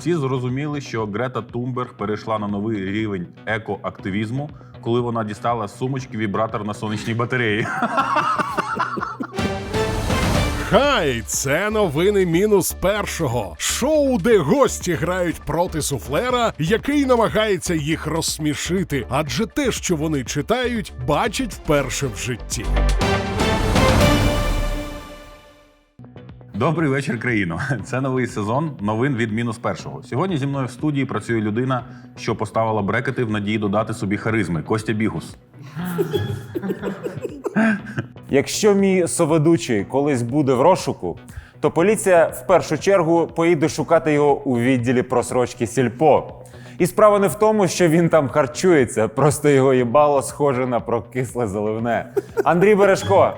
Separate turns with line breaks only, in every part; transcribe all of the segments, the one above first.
Всі зрозуміли, що Грета Тумберг перейшла на новий рівень екоактивізму, коли вона дістала сумочки вібратор на сонячній батареї.
Хай, це новини мінус першого. Шоу, де гості грають проти суфлера, який намагається їх розсмішити, адже те, що вони читають, бачать вперше в житті.
Добрий вечір, країно. Це новий сезон новин від мінус першого. Сьогодні зі мною в студії працює людина, що поставила брекети в надії додати собі харизми. Костя Бігус.
Якщо мій соведучий колись буде в розшуку, то поліція в першу чергу поїде шукати його у відділі просрочки сільпо. І справа не в тому, що він там харчується, просто його їбало схоже на прокисле заливне. Андрій Бережко.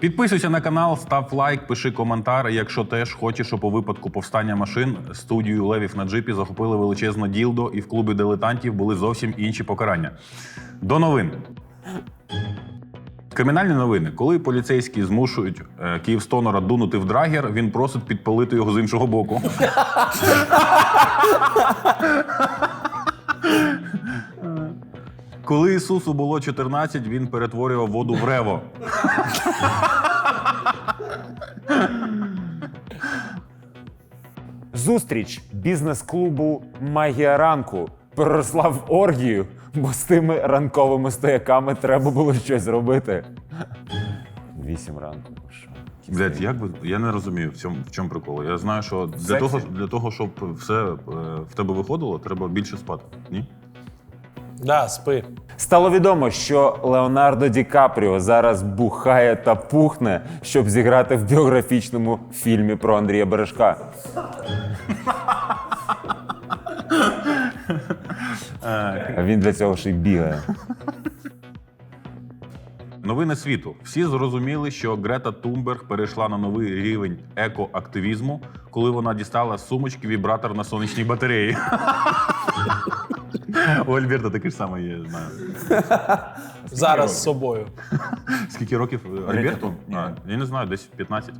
Підписуйся на канал, став лайк, пиши коментар. Якщо теж хочеш, щоб у випадку повстання машин студію Левів на джипі захопили величезне ділдо, і в клубі дилетантів були зовсім інші покарання. До новин. Кримінальні новини. Коли поліцейські змушують е, Київстонора дунути в драгер, він просить підпалити його з іншого боку. Коли Ісусу було 14, він перетворював воду в рево.
Зустріч бізнес-клубу Магія ранку переросла в оргію, бо з тими ранковими стояками треба було щось робити. Вісім ранку. що?
Блять, як ви я не розумію в цьому в чому прикол. Я знаю, що для
сексі?
того, для того, щоб все е, в тебе виходило, треба більше спати. Ні?
Да, спи.
Стало відомо, що Леонардо Ді Капріо зараз бухає та пухне, щоб зіграти в біографічному фільмі про Андрія Бережка. А він для цього ще й бігає.
Новини світу. Всі зрозуміли, що Грета Тумберг перейшла на новий рівень екоактивізму, коли вона дістала з сумочки вібратор на сонячній батареї. У Альберта таке ж саме є, знаю.
Зараз з собою.
Скільки років Альберту? А, я не знаю, десь 15.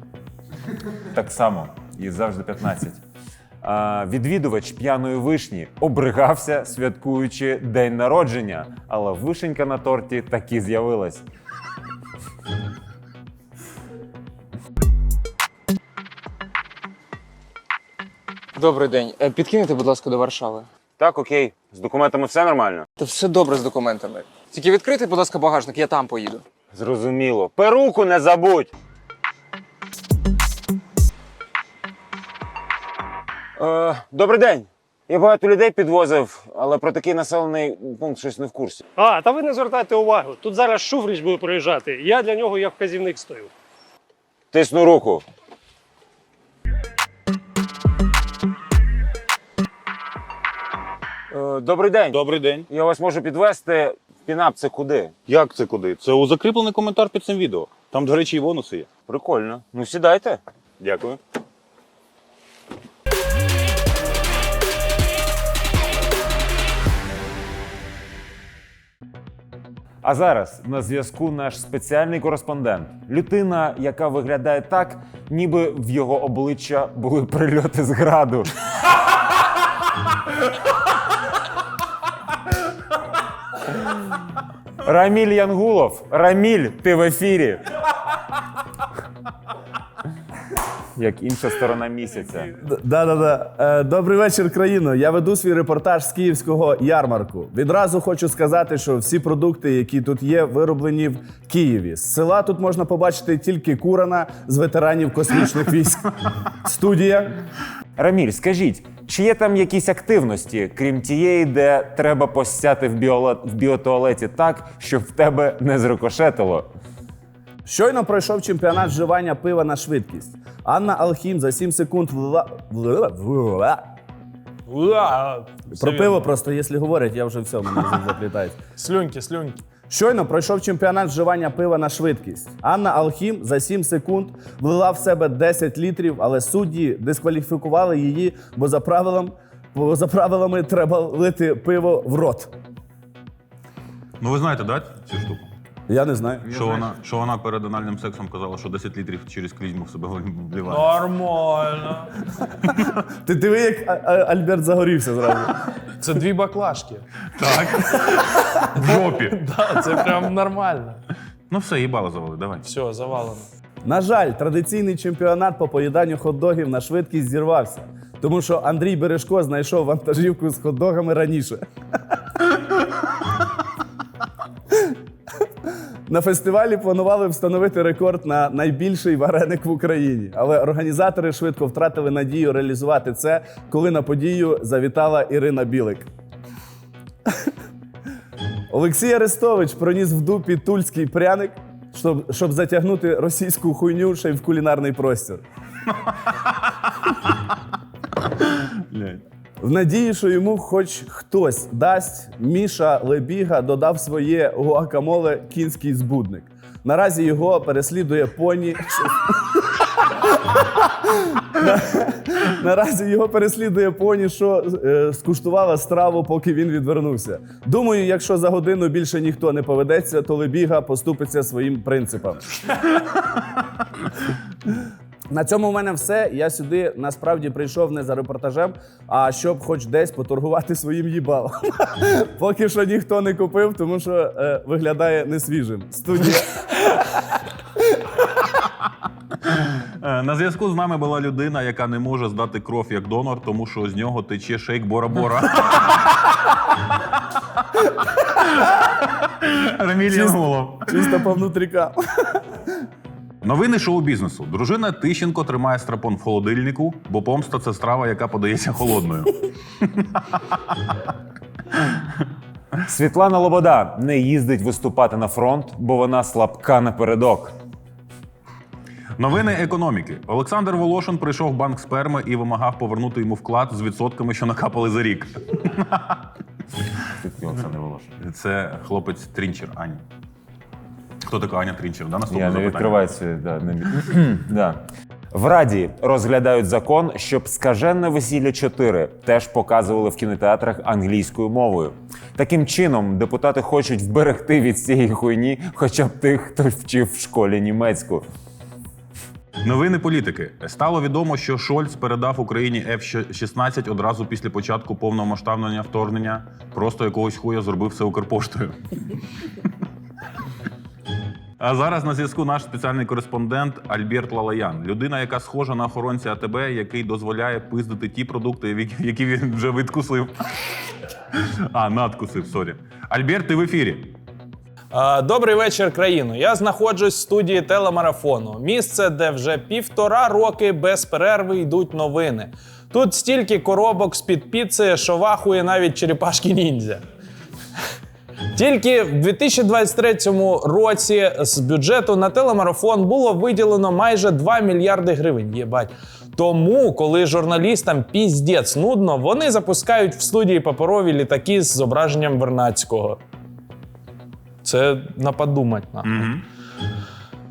Так само, і завжди 15. А, відвідувач п'яної вишні обригався, святкуючи день народження, але вишенька на торті таки з'явилась.
Добрий день. Е, Підкинете, будь ласка, до Варшави.
Так, окей, з документами все нормально.
Та все добре з документами. Тільки відкрийте, будь ласка, багажник, я там поїду.
Зрозуміло. Перуку не забудь. Е, добрий день. Я багато людей підвозив, але про такий населений пункт щось не в курсі.
А, та ви не звертайте увагу. Тут зараз Шуфрич буде приїжджати. Я для нього як вказівник стою.
Тисну руку. Добрий день.
Добрий день.
Я вас можу підвести. Пінап це куди?
Як це куди? Це у закріплений коментар під цим відео. Там, до речі, і бонуси є.
Прикольно. Ну сідайте.
Дякую.
А зараз на зв'язку наш спеціальний кореспондент. Людина, яка виглядає так, ніби в його обличчя були прильоти з граду. Раміль Янгулов. Раміль, ти в ефірі. Як інша сторона місяця.
Да, да, да. Е, Добрий вечір, країно. Я веду свій репортаж з київського ярмарку. Відразу хочу сказати, що всі продукти, які тут є, вироблені в Києві. З села тут можна побачити тільки курана з ветеранів космічних військ. Студія.
Раміль, скажіть, чи є там якісь активності, крім тієї, де треба посяти в, в біотуалеті так, щоб в тебе не зрикошетило?
Щойно пройшов чемпіонат вживання пива на швидкість. Анна Алхім за 7 секунд влила- Про пиво просто, якщо говорять, я вже все, мене язик заплітається.
Слюньки, слюньки.
Щойно пройшов чемпіонат вживання пива на швидкість. Анна Алхім за 7 секунд влила в себе 10 літрів, але судді дискваліфікували її, бо за правилам, бо за правилами треба лити пиво в рот.
Ну ви знаєте, да, цю штуку?
Я не знаю.
Що вона, що вона перед анальним сексом казала, що 10 літрів через клізму в себе вливає.
Нормально.
Ти диви, як А- А- Альберт загорівся зразу.
Це дві баклажки.
Так. В жопі.
Да, це прям нормально.
Ну все, їбало завали, давай.
Все, завалено.
На жаль, традиційний чемпіонат по поїданню хот-догів на швидкість зірвався, тому що Андрій Бережко знайшов вантажівку з хот-догами раніше. На фестивалі планували встановити рекорд на найбільший вареник в Україні, але організатори швидко втратили надію реалізувати це, коли на подію завітала Ірина Білик. Олексій Арестович проніс в дупі тульський пряник, щоб, щоб затягнути російську хуйню ще й в кулінарний простір. В надії, що йому хоч хтось дасть, Міша Лебіга додав своє гуакамоле кінський збудник. Наразі його переслідує поні. Наразі його переслідує поні, що е, скуштувала страву, поки він відвернувся. Думаю, якщо за годину більше ніхто не поведеться, то Лебіга поступиться своїм принципам. На цьому в мене все. Я сюди насправді прийшов не за репортажем, а щоб хоч десь поторгувати своїм їбалом. Поки що ніхто не купив, тому що е, виглядає несвіжим. Студія.
Е, На зв'язку з нами була людина, яка не може здати кров як донор, тому що з нього тече шейк Бора-Бора. Раміль Янгулов.
Чисто по внутрікам.
Новини шоу-бізнесу. Дружина Тищенко тримає страпон в холодильнику, бо помста це страва, яка подається холодною.
Світлана Лобода не їздить виступати на фронт, бо вона слабка напередок.
Новини економіки. Олександр Волошин прийшов в банк сперми і вимагав повернути йому вклад з відсотками, що накапали за рік.
Олександр Волошин?
Це хлопець Трінчер, Аня. Хто така Аня Трінчер? Да, наступне
Я не
запитання.
відкриваю ці. Да, не... да. В Раді розглядають закон, щоб скаженне весілля 4 теж показували в кінотеатрах англійською мовою. Таким чином, депутати хочуть вберегти від цієї хуйні хоча б тих, хто вчив в школі німецьку.
Новини політики. Стало відомо, що Шольц передав Україні F-16 одразу після початку повномасштабного вторгнення. Просто якогось хуя зробив це Укрпоштою. А зараз на зв'язку наш спеціальний кореспондент Альберт Лалаян. Людина, яка схожа на охоронця АТБ, який дозволяє пиздити ті продукти, які- він вже відкусив. А, надкусив, сорі. Альберт, ти в ефірі.
Добрий вечір, країно. Я знаходжусь в студії телемарафону. Місце, де вже півтора роки без перерви йдуть новини. Тут стільки коробок з-під піци, що вахує навіть черепашки ніндзя. Тільки в 2023 році з бюджету на телемарафон було виділено майже 2 мільярди гривень. Єбать. Тому, коли журналістам піздець нудно, вони запускають в студії паперові літаки з зображенням Вернацького. Це на подумать нахуй.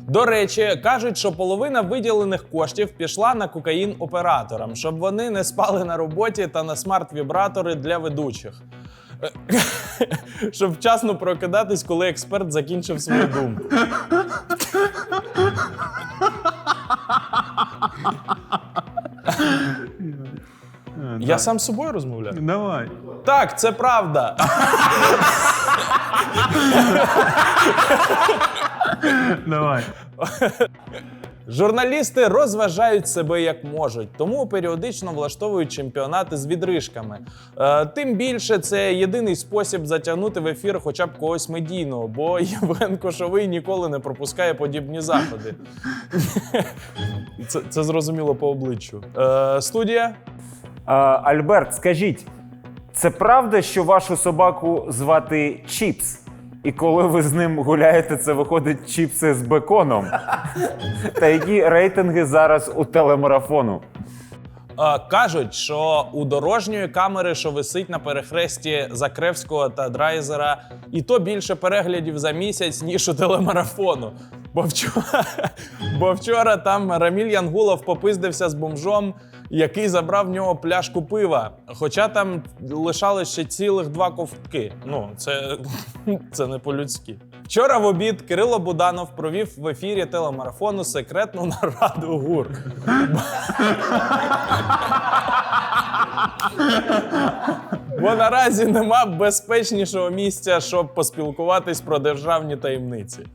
До речі, кажуть, що половина виділених коштів пішла на кокаїн операторам, щоб вони не спали на роботі та на смарт-вібратори для ведучих. Щоб вчасно прокидатись, коли експерт закінчив свою думку. Я сам з собою розмовляю.
Давай.
Так, це правда.
Давай.
Журналісти розважають себе як можуть, тому періодично влаштовують чемпіонати з відрижками. Е, тим більше це єдиний спосіб затягнути в ефір хоча б когось медійного, бо Євген Кошовий ніколи не пропускає подібні заходи. Це, це зрозуміло по обличчю. Е, студія.
А, Альберт, скажіть, це правда, що вашу собаку звати Чіпс? І коли ви з ним гуляєте, це виходить чіпси з беконом. Та які рейтинги зараз у телемарафону?
Кажуть, що у дорожньої камери, що висить на перехресті Закревського та Драйзера, і то більше переглядів за місяць, ніж у телемарафону. Бо вчора, бо вчора там Раміль Янгулов попиздився з бомжом, який забрав в нього пляшку пива. Хоча там лишалось ще цілих два ковтки. Ну, це, це не по-людськи. Вчора в обід Кирило Буданов провів в ефірі телемарафону секретну нараду ГУР. Бо наразі нема безпечнішого місця, щоб поспілкуватись про державні таємниці.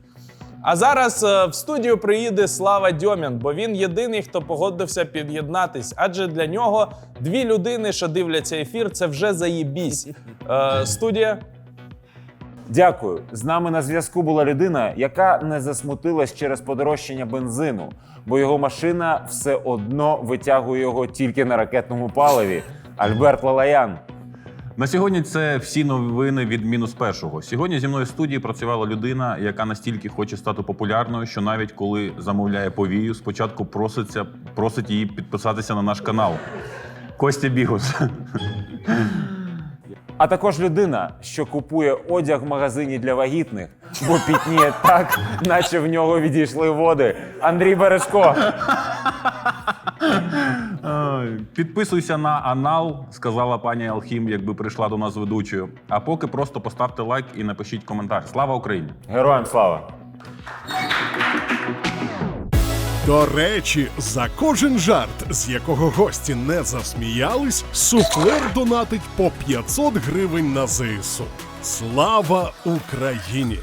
А зараз е, в студію приїде Слава Дьомян, бо він єдиний, хто погодився під'єднатись. Адже для нього дві людини, що дивляться ефір, це вже заєбісь. Е, студія.
Дякую. З нами на зв'язку була людина, яка не засмутилась через подорожчання бензину, бо його машина все одно витягує його тільки на ракетному паливі. Альберт Лалаян.
На сьогодні це всі новини від мінус першого. Сьогодні зі мною в студії працювала людина, яка настільки хоче стати популярною, що навіть коли замовляє повію, спочатку проситься, просить її підписатися на наш канал. Костя Бігус.
А також людина, що купує одяг в магазині для вагітних, бо пітніє так, наче в нього відійшли води. Андрій Бережко.
Підписуйся на анал, сказала пані Алхім, якби прийшла до нас ведучою. А поки просто поставте лайк і напишіть коментар. Слава Україні!
Героям слава!
До речі, за кожен жарт, з якого гості не засміялись, суфлер донатить по 500 гривень на ЗСУ. Слава Україні!